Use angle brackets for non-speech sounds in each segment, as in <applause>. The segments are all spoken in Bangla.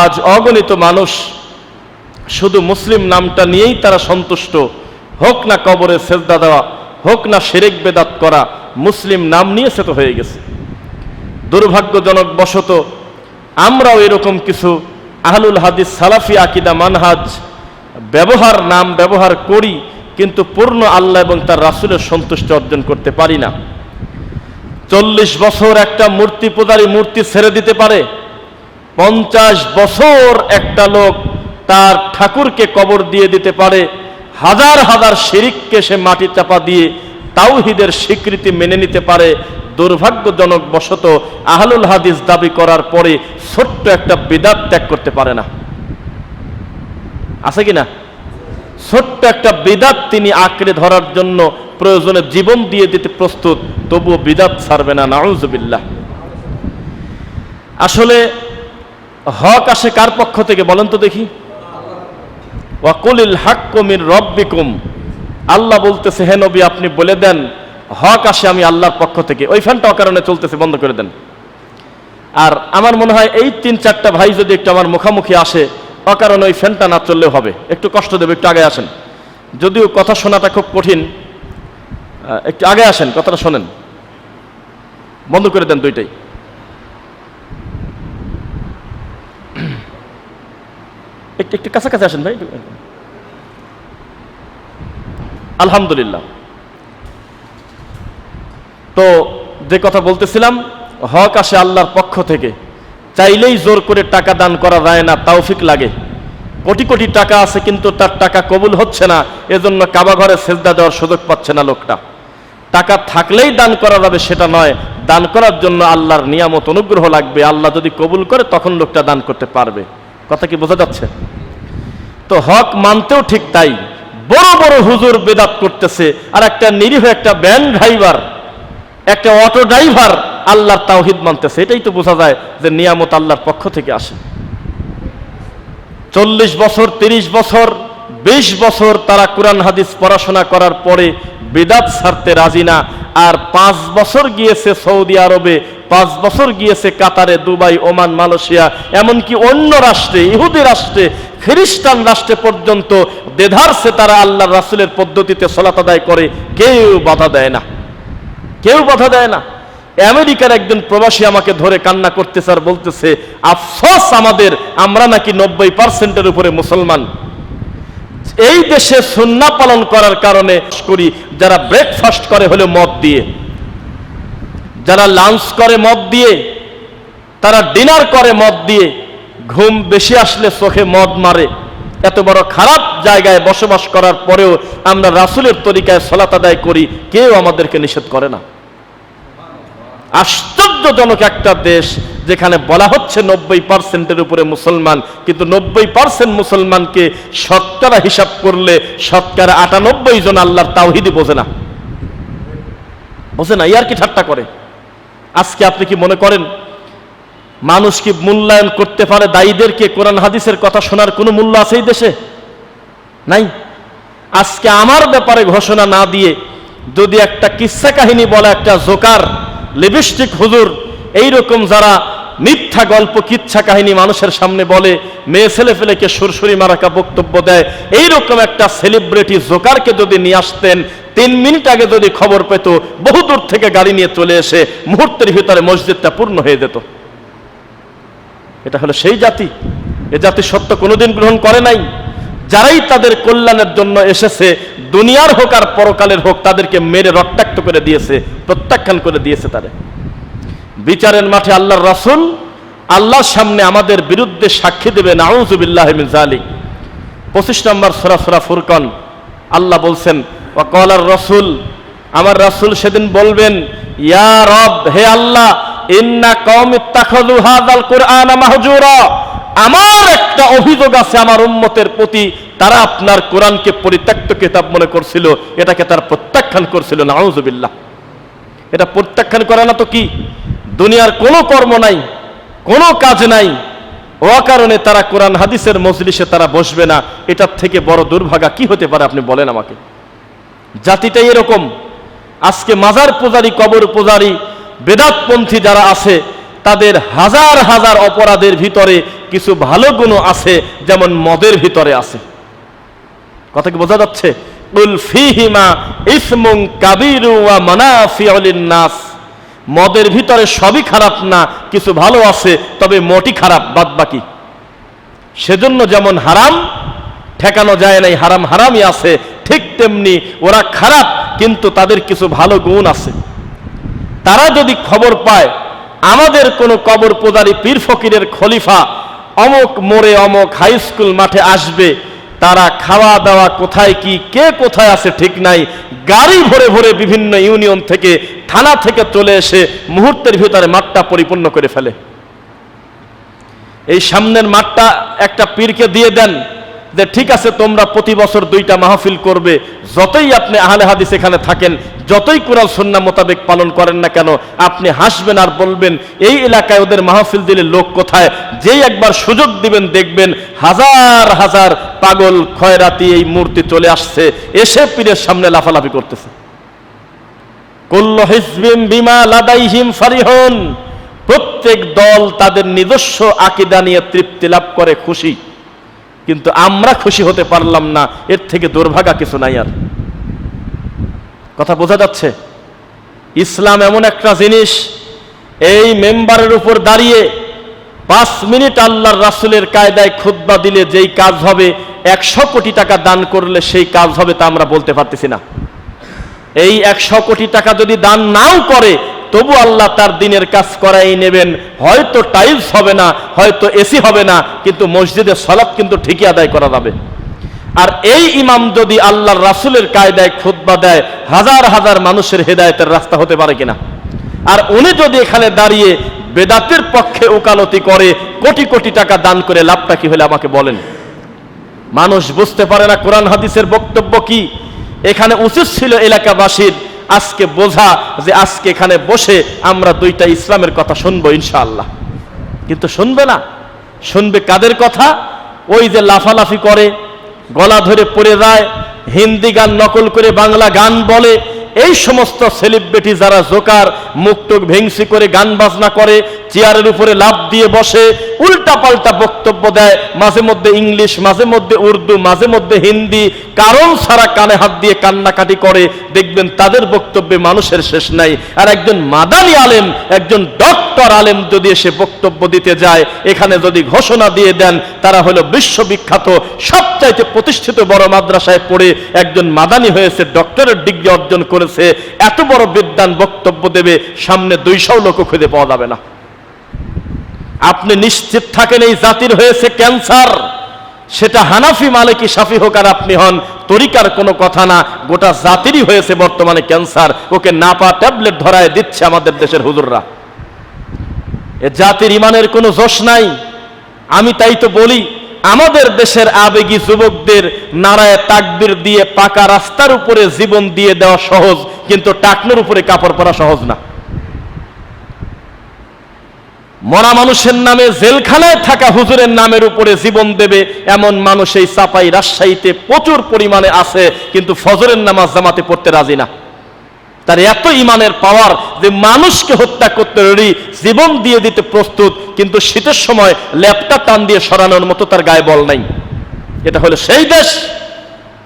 আজ অগণিত মানুষ শুধু মুসলিম নামটা নিয়েই তারা সন্তুষ্ট। হোক না কবরে সেজদা দেওয়া, হোক না সেরেক বেদাত করা, মুসলিম নাম নিয়ে সে তো হয়ে গেছে। দুর্ভাগ্যজনক বশত আমরাও এরকম কিছু আহলুল হাদিস সালাফি আকিদা মানহাজ ব্যবহার, নাম ব্যবহার করি, কিন্তু পূর্ণ আল্লাহ এবং তার রাসুলের সন্তুষ্টি অর্জন করতে পারি না। চল্লিশ বছর একটা মূর্তি পূজারী মূর্তি ছেড়ে দিতে পারে পঞ্চাশ বছর একটা লোক তার ঠাকুরকে কবর দিয়ে দিতে পারে, হাজার হাজার শিরিককে সে মাটি চাপা দিয়ে তাওহিদের স্বীকৃতি মেনে নিতে পারে। দুর্ভাগ্যজনক বশত আহলুল হাদিস দাবি করার পরে ছোট্ট একটা বিদাত ত্যাগ করতে পারে না। আছে কি না ছোট্ট একটা বিদাত তিনি আঁকড়ে ধরার জন্য প্রয়োজনে জীবন দিয়ে দিতে প্রস্তুত, তবুও বিদাত ছাড়বে না, নাউজুবিল্লাহ। আসলে হক আসে কার পক্ষ থেকে বলেন তো দেখি। আল্লাহ বলতেছে, হে নবী, আপনি বলে দেন, হক আসে আমি আল্লাহর পক্ষ থেকে। ওই ফ্যানটা অকারণে চলতেছে, বন্ধ করে দেন। আর আমার মনে হয় এই তিন চারটা ভাই যদি একটু আমার মুখামুখি আসে, অকারণে ওই ফ্যানটা না চললেও হবে। একটু কষ্ট দেবে, একটু আগে আসেন। যদিও কথা শোনাটা খুব কঠিন একটু আগে আসেন, কথাটা শোনেন। বন্ধ করে দেন দুইটাই। <clears throat> একটু একটু কাছাকাছি আসেন ভাই। আলহামদুলিল্লাহ। তো যে কথা বলতেছিলাম, হক আসে আল্লাহর পক্ষ থেকে। চাইলেই জোর করে টাকা দান করা যায় না, তাওফিক লাগে। কোটি কোটি টাকা আছে, কিন্তু তার টাকা কবুল হচ্ছে না। এজন্য কাবা ঘরে সেজদা দেওয়ার সুযোগ পাচ্ছে না লোকটা। টাকা থাকলেই দান করা যাবে সেটা নয়। দান করার জন্য আল্লাহর নিয়ামত, অনুগ্রহ লাগবে। আল্লাহ যদি কবুল করে, তখন লোকটা দান করতে পারবে। কথা কি বোঝা যাচ্ছে? তো হক মানতেও ঠিক তাই। বড় বড় হুজুর বেদাত করতেছে, আর একটা নিরীহ একটা ব্যান ড্রাইভার, একটা অটো ড্রাইভার আল্লাহর তাওহিদ মানতেছে। এটাই তো বোঝা যায় যে নিয়ামত আল্লাহর পক্ষ থেকে আসে। চল্লিশ বছর, তিরিশ বছর, বিশ বছর তারা কোরআন, হাদিস পড়াশোনা করার পরে বিদাত সারতে রাজি না। আর পাঁচ বছর গিয়েছে সৌদি আরবে, পাঁচ বছর গিয়েছে কাতারে, দুবাই, ওমান, মালয়েশিয়া, এমনকি অন্য রাষ্ট্রে, ইহুদি রাষ্ট্রে, খ্রিস্টান রাষ্ট্রে পর্যন্ত দেধারসে তারা আল্লাহ রাসুলের পদ্ধতিতে সলাত আদায় করে, কেউ বাধা দেয় না। কেউ বাধা দেয় না। আমেরিকার একজন প্রবাসী আমাকে ধরে কান্না করতেছে আর বলতেছে, আফসোস আমাদের, আমরা নাকি নব্বই পার্সেন্টের উপরে মুসলমান। এই দেশে সুন্না পালন করার কারণে করি, যারা ব্রেকফাস্ট করে হলো মদ দিয়ে। যারা লাঞ্চ করে মদ দিয়ে, তারা ডিনার করে মদ দিয়ে, ঘুম বেশি আসলে চোখে মদ মারে। এত বড় খারাপ জায়গায় বসবাস করার পরেও আমরা রাসুলের তরিকায় সলাত আদায় করি, কেউ আমাদেরকে নিষেধ করে না। আশ্চর্যজনক একটা দেশ যেখানে বলা হচ্ছে নব্বই পার্সেন্টের উপরে মুসলমান, কিন্তু নব্বই পার্সেন্ট মুসলমানকে শতকরা হিসাব করলে শতকরা আটানব্বই জন আল্লাহর তাওহিদি বোঝে না। বোঝে না ইয়ার কি ঠাট্টা করে? আজকে আপনি কি মনে করেন, মানুষ কি মূল্যায়ন করতে পারে দায়ীদেরকে কোরআন হাদিসের কথা শোনার কোনো মূল্য আছে এই দেশে? নাই? আজকে আমার ব্যাপারে ঘোষণা না দিয়ে যদি একটা কিস্সা কাহিনী বলা একটা জোকার লিপস্টিক হুজুর, এইরকম যারা মিথ্যা গল্প, কিচ্ছা কাহিনী মানুষের সামনে বলে, মেয়ে ছেলে ফেলেকে সুরসুরি মারাকা বক্তব্য দেয়, এইরকম একটা সেলিব্রিটি জোকারকে যদি নিয়ে আসতেন, তিন মিনিট আগে যদি খবর পেত, বহু দূর থেকে গাড়ি নিয়ে চলে এসে মুহূর্তের ভিতরে মসজিদটা পূর্ণ হয়ে যেত। এটা হলো সেই জাতি। এ জাতি সত্য কোনোদিন গ্রহণ করে নাই। যারাই তাদের কল্যাণের জন্য এসেছে, দুনিয়ার হোক আর পরকালের হোক, তাদেরকে মেরে রক্তাক্ত করে দিয়েছে, প্রত্যাখ্যান করে দিয়েছে তাদের বিচারের মাঠে আল্লাহর রাসূল আল্লাহর সামনে আমাদের বিরুদ্ধে সাক্ষী দেবে নাউজুবিল্লাহ পঁচিশ নম্বর সোরা সোরা ফুরকন, আল্লাহ বলছেন ও কলার রসুল আমার রাসূল সেদিন বলবেন, ইয়া রব, হে আল্লাহ, ইন্না কওম ইত্তাখাযু হাযাল কুরআন মাহজুরা আমার একটা অভিযোগ আছে আমার উম্মতের প্রতি, তারা আপনার কোরআনকে পরিত্যক্ত কিতাব মনে করছিল, এটাকে তার প্রত্যাখ্যান করছিল, নাউজুবিল্লাহ। এটা প্রত্যাখ্যান করে না তো কি? দুনিয়ার কোনো কর্ম নাই, কোনো কাজ নাই। ও কারণে তারা কোরআন হাদিসের মজলিসে তারা বসবে না। এটার থেকে বড় দুর্ভাগা কি হতে পারে আপনি বলেন আমাকে? জাতিটাই এরকম। আজকে মাজার পূজারি, কবর পূজারি, বেদাতপন্থী যারা আছে তাদের হাজার হাজার অপরাধের ভিতরে কিছু ভালো গুণও আছে, যেমন মদের ভিতরে আছে। কথা কি বোঝা যাচ্ছে? মদের ভিতরে সবই খারাপ না, কিছু ভালো আছে, তবে মোটি খারাপ বাদ বাকি সেজন্য যেমন হারাম, ঠেকানো যায় নাই, হারাম হারামই আছে, ঠিক তেমনি ওরা খারাপ, কিন্তু তাদের কিছু ভালো গুণ আছে। তারা যদি খবর পায় আমাদের কোনো কবর পূজারী পীর ফকিরের খলিফা অমক মোড়ে অমক হাই স্কুল মাঠে আসবে, তারা খাওয়া দাওয়া কোথায় কি, কে কোথায় আছে ঠিক নাই, গাড়ি ভরে ভরে বিভিন্ন ইউনিয়ন থেকে, থানা থেকে চলে এসে মুহূর্তের ভিতরে মাঠটা পরিপূর্ণ করে ফেলে। এই সামনের মাঠটা একটা পীরকে দিয়ে দেন যে ঠিক আছে, তোমরা প্রতি বছর দুইটা মাহফিল করবে। যতই আপনি আহলে হাদিস এখানে থাকেন, যতই কোরআন সন্না মোতাবেক পালন করেন না কেন, আপনি হাসবেন আর বলবেন, এই এলাকায় ওদের মাহফিল দিলে লোক কোথায়? যেই একবার সুযোগ দিবেন, দেখবেন হাজার হাজার পাগল খয়রাতি এই মূর্তি চলে আসছে, এসে পীরের সামনে লাফালাফি করতেছে। কুল্ল হিজবিম বিমা লাদাইহিম ফারিহন। প্রত্যেক দল তাদের নিজস্ব আকিদা নিয়ে তৃপ্তি লাভ করে, খুশি। কিন্তু আমরা খুশি হতে পারলাম না, এর থেকে দুর্ভাগা কিছু নাই আর। কথা বোঝা যাচ্ছে? ইসলাম এমন একটা জিনিস, এই মেম্বারের উপর দাঁড়িয়ে পাঁচ মিনিট আল্লাহর রাসুলের কায়দায় খুদ্া দিলে যেই কাজ হবে, একশো কোটি টাকা দান করলে সেই কাজ হবে তা আমরা বলতে পারতেছি না। এই একশো কোটি টাকা যদি দান নাও করে তবু আল্লাহ তার দিনের কাজ করাই নেবেন। হয়তো টাইলস হবে না, হয়তো এসি হবে না, কিন্তু মসজিদে সলাপ কিন্তু ঠিকই আদায় করা যাবে। আর এই ইমাম যদি আল্লাহর রাসুলের কায়দায় খুতবা দেয়, হাজার হাজার মানুষের হেদায়তের রাস্তা হতে পারে কিনা? আর উনি যদি এখানে দাঁড়িয়ে বেদাতের পক্ষে ওকালতি করে, কোটি কোটি টাকা দান করে, লাভটা কি হলে আমাকে বলেন? মানুষ বুঝতে পারে না কোরআন হাদিসের বক্তব্য কি। এখানে উচিত ছিল এলাকাবাসীর আজকে বোঝা যে আজকে এখানে বসে আমরা দুইটা ইসলামের কথা শুনব ইনশাআল্লাহ। কিন্তু শুনবে না? শুনবে কাদের কথা? ওই যে লাফালাফি করে, গলা ধরে পড়ে যায়, হিন্দি গান নকল করে বাংলা গান বলে এই সমস্ত সেলিব্রিটি যারা জোকার মুখটুক ভেংসি করে, গান বাজনা করে, চেয়ারের উপরে লাভ দিয়ে বসে উল্টা পাল্টা বক্তব্য দেয়, মাঝে মধ্যে ইংলিশ, মাঝে মধ্যে উর্দু, মাঝে মধ্যে হিন্দি, কারণ ছাড়া কানে হাত দিয়ে কান্নাকাটি করে, দেখবেন তাদের বক্তব্যে মানুষের শেষ নাই। আর একজন মাদানি আলেম, একজন ডক্টর আলেম যদি এসে বক্তব্য দিতে যায়, এখানে যদি ঘোষণা দিয়ে দেন, তারা হলো বিশ্ববিখ্যাত, সবচাইতে প্রতিষ্ঠিত বড় মাদ্রাসায় পড়ে একজন মাদানি হয়েছে ডক্টরের ডিগ্রি অর্জন করেছে এত বড় বিদ্যান বক্তব্য দেবে, সামনে দুইশো লোক খুঁজে পাওয়া যাবে না। আপনি নিশ্চিত থাকেন এই জাতির হয়েছে ক্যান্সার? সেটা হানাফি মালিকি সাফি হোক আর আপনি হন, তরিকার কোনো কথা না, গোটা জাতিরই হয়েছে বর্তমানে ক্যান্সার। ওকে নাপা ট্যাবলেট ধরায় দিচ্ছে আমাদের দেশের হুজুররা। এ জাতির ইমানের কোনো জোশ নাই। আমি তাই তো বলি আমাদের দেশের আবেগী যুবকদের নারায় তাকবির দিয়ে পাকা রাস্তার উপরে জীবন দিয়ে দেওয়া সহজ, কিন্তু টাকনোর উপরে কাপড় পরা সহজ না। মরা মানুষের নামে জেলখানায় থাকা হুজুরের নামের উপরে জীবন দেবে এমন মানুষ এই চাপাই রাজশাহীতে প্রচুর পরিমাণে আছে, কিন্তু ফজরের নামাজ জামাতে পড়তে রাজি না। তার এত ইমানের পাওয়ার যে মানুষকে হত্যা করতে রেডি জীবন দিয়ে দিতে প্রস্তুত, কিন্তু শীতের সময় ল্যাপটা টান দিয়ে সরানোর মতো তার গায়ে বল নাই। এটা হলো সেই দেশ।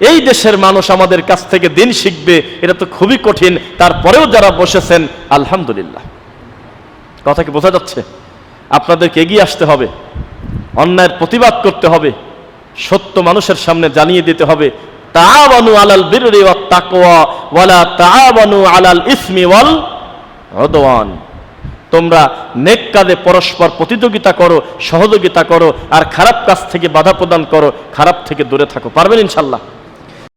এই দেশের মানুষ আমাদের কাছ থেকে দিন শিখবে, এটা তো খুবই কঠিন। তারপরেও যারা বসেছেন, আলহামদুলিল্লাহ। কথা কি বোঝা যাচ্ছে? আপনাদেরকে এগিয়ে আসতে হবে। অন্যায়ের প্রতিবাদ করতে হবে। সত্য মানুষের সামনে জানিয়ে দিতে হবে। তাআবানু আলাল বিররি ওয়াত আলাল তোমরা নেক কাজে পরস্পর প্রতিযোগিতা করো, সহযোগিতা করো, আর খারাপ কাজ থেকে বাধা প্রদান করো, খারাপ থেকে দূরে থাকো। পারবেন ইনশাল্লাহ